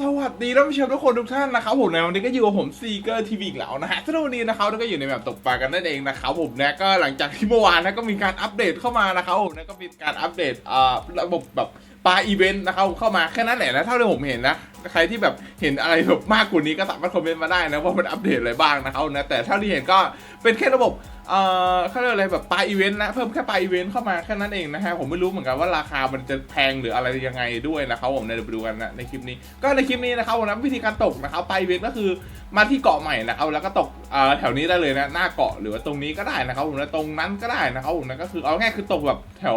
สวัสดีท่านผู้ชมทุกคนทุกท่านนะครับผมในวันนี้ก็อยู่กับผมซีเกอร์ทีวีอีกแล้วนะฮะสำหรับวันนี้นะครับเราก็อยู่ในแบบตกปลากันนั่นเองนะครับผมนะก็หลังจากที่เมื่อวานนะก็มีการอัปเดตเข้ามานะครับผมนะก็มีการอัปเดตอ่าระบบแบบปลาอีเวนต์นะครับเข้ามาแค่นั้นแหละนะเท่าที่ผมเห็นนะใครที่แบบเห็นอะไรแบบมากกว่านี้ก็สามารถคอมเมนต์มาได้นะว่ามันอัปเดตอะไรบ้างนะครับนะแต่เท่าที่เห็นก็เป็นแค่ระบบเอ่อเขาเรียกอะไรแบบปลาอีเวนต์นะเพิ่มแค่ปลาอีเวนต์เข้ามาแค่นั้นเองนะฮะผมไม่รู้เหมือนกันว่าราคามันจะแพงหรืออะไรยังไงด้วยนะครับผมเดี๋ยวไปดูกันนะในคลิปนี้ ก็ในคลิปนี้นะครับผมนะวิธีการตกนะครับปลาอีเวนต์ก็คือมาที่เกาะใหม่นะครับแล้วก็ตกเอ่อแถวนี้ได้เลยนะหน้าเกาะหรือว่าตรงนี้ก็ได้นะครับผมนะตรงนั้นก็ได้นะครับผมนะก็คือเอาง่ายคือตกแบบแถว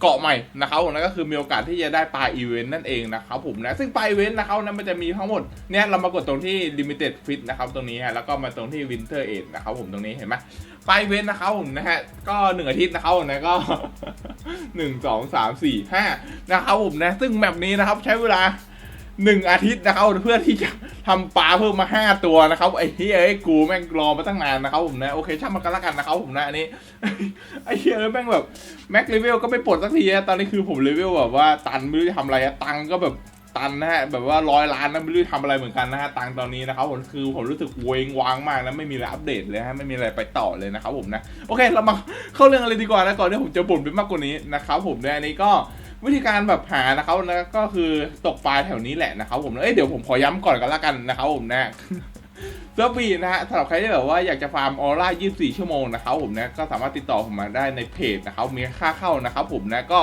เกาะใหม่นะครับผมนะก็คือมีโอกาสที่จะได้ปลาอีเวนต์นั่นเองนะครับผมนะซึ่งปลาอีเวนต์นะครับนะมันจะมีทั้งหมดเนี่ยเรามากดตรงที่ limited fit นะครับตรงนี้ฮะแล้วก็มาตรงที่ winter age นะครับผมตรงนี้เห็นไหมไปเว้นนะครับผมนะฮะก็หนึ่งอาทิตย์นะครับผมนะก็หนึ่งสองสามสี่ห้านะครับผมนะซึ่งแบบนี้นะครับใช้เวลาหนึ่งอาทิตย์นะครับเพื่อที่จะ ทำปลาเพิ่มมาห้าตัวนะครับไอ้เฮ้ยไอ้กูแม่งรอมาตั้งนานนะครับผมนะโอเคช่างมันกันละกันนะครับผมนะอันนี้ไอ้เฮ้ยแม่งแบบแม็กเลเวลก็ไม่ปลดสักทีอะตอนนี้คือผมเลเวลแบบว่าตันไม่รู้จะทำอะไรตังก็แบบตันนะฮะแบบว่าร้อยล้านนะไม่รู้จะทำอะไรเหมือนกันนะฮะตังตอนนี้นะครับผมคือผมรู้สึกเวงวางมากนะไม่มีอะไรอัปเดตเลยฮะไม่มีอะไรไปต่อเลยนะครับผมนะโอเคเรามาเข้าเรื่องกันเลยดีกว่านะก่อนที่ผมจะบ่นไปมากกว่านี้นะครับผมนะอันนี้ก็ วิธีการแบบหานะครับนะก็คือตกปลาแถวนี้แหละนะครับผมเอ้ยเดี๋ยวผมขอย้ำก่อนกันละกันนะครับผมนะเซิร์ฟวีนะฮะสำหรับใครที่แบบว่าอยากจะฟาร์มออร่า 24 ชั่วโมงนะครับผมนะก็สามารถติดต่อผมมาได้ในเพจนะครับมีค่าเข้านะครับผมนะก็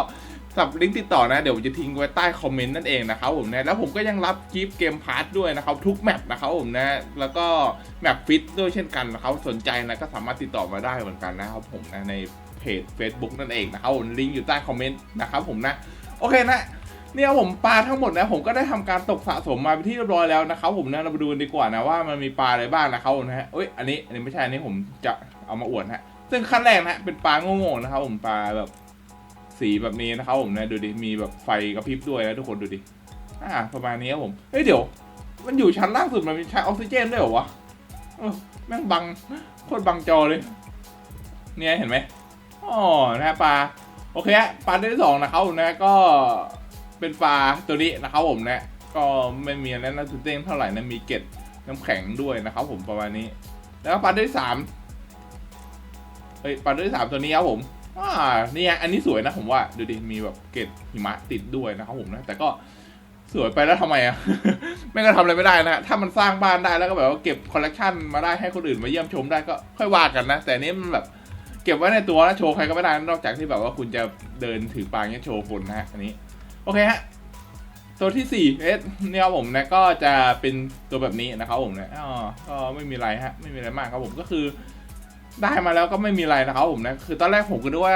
สับลิงก์ติดต่อนะ เดี๋ยวจะทิ้งไว้ใต้คอมเมนต์นั่นเองนะครับผมนะแล้วผมก็ยังรับกิฟต์เกมพาร์ทด้วยนะครับทุกแมปนะครับผมนะแล้วก็แมปฟิตด้วยเช่นกันนะครับสนใจนะก็สามารถติดต่อมาได้เหมือนกันนะครับผมนะใน เพจ Facebook นั่นเองนะครับผมลิงก์อยู่ใต้คอมเมนต์นะครับผมนะ โอเคนะเนี่ยผมปลาทั้งหมดนะผมก็ได้ทำการตกสะสมมาเป็นที่เรียบร้อยแล้วนะครับผมนะเรามาดูกันดีกว่านะว่ามันมีปลาอะไรบ้างนะครับผมนะฮะเอ้ยอันนี้อันนี้ไม่ใช่อันนี้ผมจะเอามาอวดฮะซึ่งขั้นแรกนะเป็นปลาโง่ๆนะครับผมปลาแบบสีแบบนี้นะครับผมนะดูดิมีแบบไฟกระพริบด้วยนะทุกคนดูดิอ่าประมาณนี้ครับผมเฮ้ยเดี๋ยว มันอยู่ชั้นล่างสุดมันมีใช้นออกซิเจนด้วยเหรอวะเออแม่งบังโคตรบังจอเลย เนี่ยเห็นไหม อ๋อนะฮะปลาโอเคฮะปลาตัวที่สองนะครับผมนะก็เป็นปลาตัวนี้นะครับผมนะก็ไม่มีอะไรน่าตื่นเต้นเท่าไหร่นะมีเกล็ดน้ำแข็งด้วยนะครับผมประมาณนี้ แล้วปลาตัวที่สามเฮ้ยปลาตัวที่สามตัวนี้ครับผมอ่าเนี่ยอันนี้สวยนะผมว่าดูดิมีแบบเกล็ดหิมะติดด้วยนะครับผมนะแต่ก็สวยไปแล้วทำไมอะไม่ก็ทำอะไรไม่ได้นะถ้ามันสร้างบ้านได้แล้วก็แบบว่าเก็บคอลเลกชันมาได้ให้คนอื่นมาเยี่ยมชมได้ก็ค่อยว่ากันนะ แต่นนี้มันแบบ เก็บไว้ในตัวแล้วโชว์ใครก็ไม่ได้นอกจากที่แบบว่าคุณจะเดินถือปลาเงี้ยโชว์คนนะฮะอันนี้โอเคฮะตัวที่สี่เอสเนี่ยครับผมนะก็จะเป็นตัวแบบนี้นะครับผมนะอ๋อก็ไม่มีอะไรฮะไม่มีอะไรมากครับผมก็คือ ได้มาแล้วก็ไม่มีอะไรนะครับผมนะคือตอนแรกผมก็นึกว่า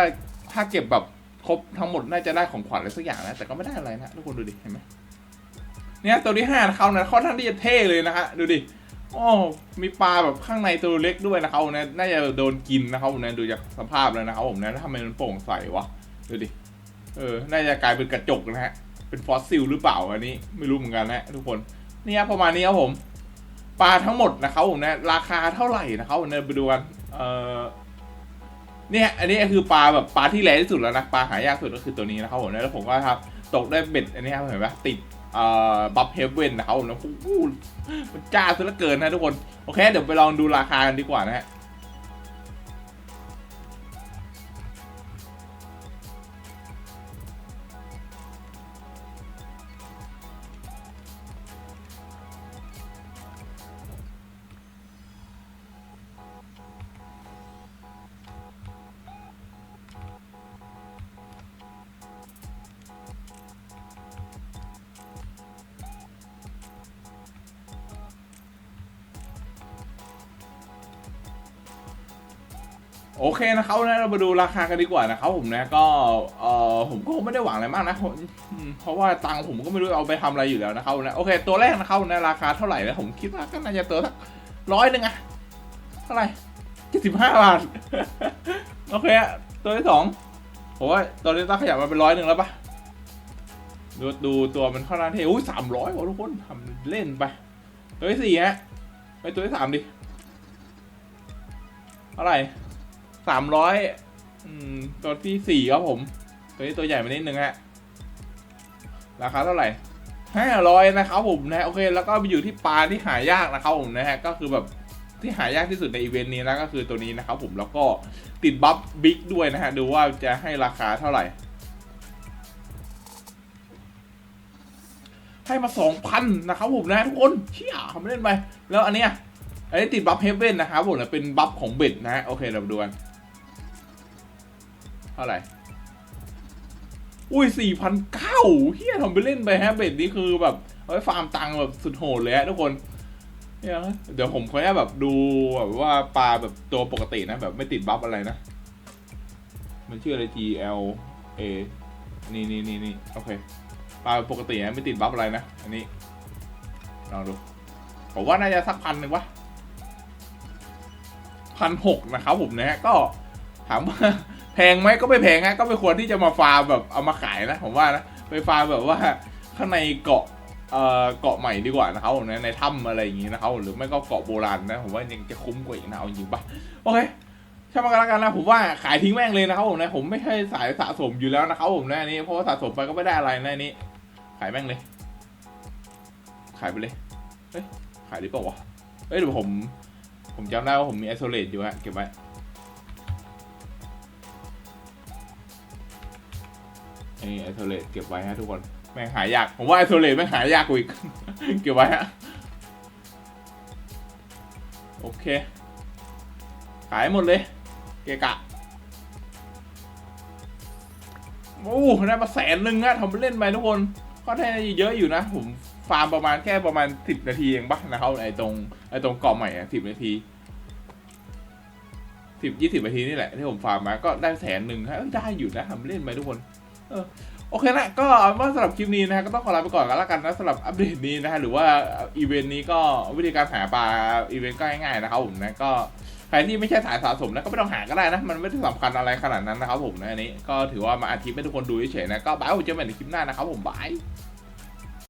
ถ้าเก็บแบบครบทั้งหมดน่าจะได้ของขวัญอะไรสักอย่างนะแต่ก็ไม่ได้อะไรนะทุกคนดูดิเห็นไหมเนี่ยตัวที่ห้าเขานะค่อนข้างที่จะเท่เลยนะฮะดูดิ โอ้มีปลาแบบข้างในตัวเล็กด้วยนะครับผมนะน่าจะโดนกินนะครับผมนะดูจากสภาพแล้วนะครับผมนะทำไมมันโปร่งใสวะดูดิเออน่าจะกลายเป็นกระจกนะฮะเป็นฟอสซิลหรือเปล่าอันนี้ไม่รู้เหมือนกันนะทุกคนนี่ยประมาณนี้ครับผมปลาทั้งหมดนะครับผมนะราคาเท่าไหร่นะครับผมเนี่ยไปดูกันเออเนี่ยอันนี้คือปลาแบบปลาที่แรงที่สุดแล้วนะปลาหายากสุดก็คือตัวนี้นะครับผมนะแล้วผมก็ครับตกได้เบ็ดอันนี้ครับเห็นปะติด บัฟเฮเว่นนะครับผมนะโอ้โหมันจ้าซะเหลือเกินนะทุกคน โอเค เดี๋ยวไปลองดูราคากันดีกว่านะฮะ โอเคนะครับนะเรามาดูราคากันดีกว่านะครับผมนะก็เออผมก็ไม่ได้หวังอะไรมากนะเพราะว่าตังค์ผมก็ไม่รู้เอาไปทำอะไรอยู่แล้วนะครับนะโอเค ตัวแรกนะครับนะราคาเท่าไหร่นะผมคิดว่าก็น่าจะตัวสักร้อยหนึ่งอะเท่าไหร่เจ็ดสิบห้าบาทโอเคตัวที่สองผมว่าตัวนี้ต้องขยับมาเป็นร้อยหนึ่งแล้วปะดูดูตัวมันค่อนข้างเท่อุ้ยสามร้อยว่ะทุกคนทำเล่นไปตัวที่สี่ฮะไปตัวที่สามดิเท่าไหร่ สามร้อยตัวที่สี่ครับผม ตัวนี้ตัวใหญ่มานิดนึงฮะ ราคาเท่าไหร่ห้าร้อยนะครับผมนะโอเค แล้วก็ไปอยู่ที่ปลาที่หายากนะครับผมนะฮะก็คือแบบที่หายากที่สุดในอีเวนต์นี้นะก็คือตัวนี้นะครับผมแล้วก็ติดบัฟบิ๊กด้วยนะฮะดูว่าจะให้ราคาเท่าไหร่ ให้มาสองพันนะครับผมนะทุกคนเชี่ยทำเล่นไป แล้วอันเนี้ยอันนี้ติดบัฟเฮเว่นนะครับผมนะเป็นบัฟของเบ็ดนะฮะโอเคเราดูกัน เท่าไหร่ อุ้ยสี่พันเก้าเฮียทำไปเล่นไปฮะเบ็ดนี่คือแบบ เอาไว้ฟาร์มตังค์แบบสุดโหดเลยฮะทุกคนเนี่ยเดี๋ยวผมขออนุญาตแบบดูแบบว่าปลาแบบตัวปกตินะ แบบไม่ติดบัฟอะไรนะ มันชื่ออะไร G L A นี่นี่นี่นี่โอเคปลาปกตินะไม่ติดบัฟอะไรนะ อันนี้ลองดูผมว่าน่าจะสักพันหนึ่งวะพันหกนะครับผมนะฮะก็ถามว่า แพงไหมก็ไม่แพงนะก็ไม่ควรที่จะมาฟาร์มแบบเอามาขายนะ ผมว่านะไปฟาร์มแบบว่าข้างในเกาะเอ่อเกาะใหม่ดีกว่านะครับผมนในถ้ำอะไรอย่างงี้นะครับหรือไม่ก็เกาะโบราณนะผมว่ายังจะคุ้มกว่าอีกนะเอาจริงปะโอเคช่างมันกันแล้วกันนะผมว่าขายทิ้งแม่งเลยนะครับผมนะผมไม่ใช่สายสะสมอยู่แล้วนะครับผมนะอันนี้เพราะว่าสะสมไปก็ไม่ได้อะไรนะอันนี้ ขายแม่งเลย ขายไปเลยเฮ้ยขายดีเปล่าวะเฮ้ยเดี๋ยวผม ผมจำได้ว่าผมมีไอโซเลตอยู่ฮะเก็บไว้ นี่ไอโซเลตเก็บไว้ฮะทุกคน แม่งหายาก ผมว่าไอโซเลตแม่งหายากกว่าอีก เก็บไว้ฮะ โอเค ขายหมดเลย เกะกะ โอ้ได้มาแสนหนึ่งอะทำไปเล่นไปทุกคนก็ได้เยอะอยู่นะ ผมฟาร์มประมาณแค่ประมาณสิบนาทีเองปะนะครับไอตรงไอตรงเกาะใหม่อะสิบนาทีสิบยี่สิบนาทีนี่แหละที่ผมฟาร์มมาก็ได้แสนหนึ่งฮะได้อยู่นะทำเล่นไปทุกคน โอเคนะก็เอาว่าสำหรับคลิปนี้นะฮะก็ต้องขอลาไปก่อนกันแล้วกันนะสำหรับอัปเดตนี้นะฮะหรือว่าอีเวนต์นี้ก็วิธีการหาปลาอีเวนต์ก็ง่ายๆนะครับผมนะก็ใครที่ไม่ใช่สายสะสมนะก็ไม่ต้องหาก็ได้นะ มันไม่ได้สำคัญอะไรขนาดนั้นนะครับผมนะอันนี้ก็ถือว่ามาอาทิตย์ให้ทุกคนดูเฉยๆนะก็บายผมเจอกันในคลิปหน้านะครับผมบาย